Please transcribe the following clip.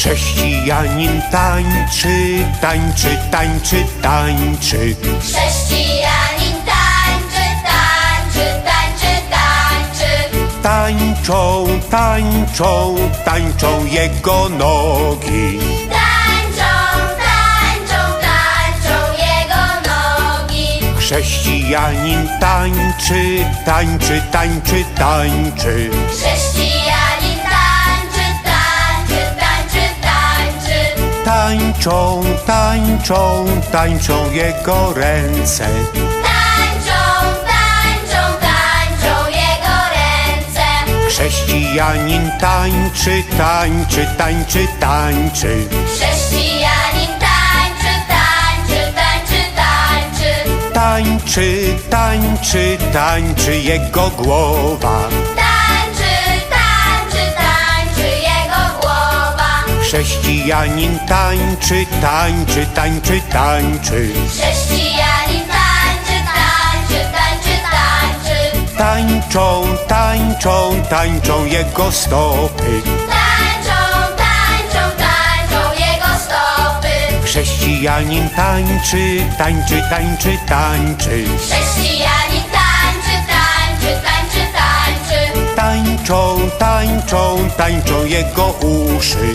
Chrześcijanin tańczy, tańczy, tańczy, tańczy. Chrześcijanin tańczy, tańczy, tańczy, tańczy. Tańczą, tańczą, tańczą jego nogi. Tańczą, tańczą, tańczą jego nogi. Chrześcijanin tańczy, tańczy, tańczy, tańczy. Tańczą, tańczą, tańczą jego ręce. Tańczą, tańczą, tańczą jego ręce. Chrześcijanin tańczy, tańczy, tańczy, tańczy. Chrześcijanin tańczy, tańczy, tańczy, tańczy. Tańczy, tańczy, tańczy jego głowa. Chrześcijanin tańczy, tańczy, tańczy, tańczy. Chrześcijanin tańczy, tańczy, tańczy, tańczy. Tańczą, tańczą, tańczą jego stopy. Tańczą, tańczą, tańczą jego stopy. Chrześcijanin tańczy, tańczy, tańczy, tańczy. Chrześcijanin tańczy, tańczy, tańczy, tańczy. Tańczą, tańczą, tańczą jego uszy.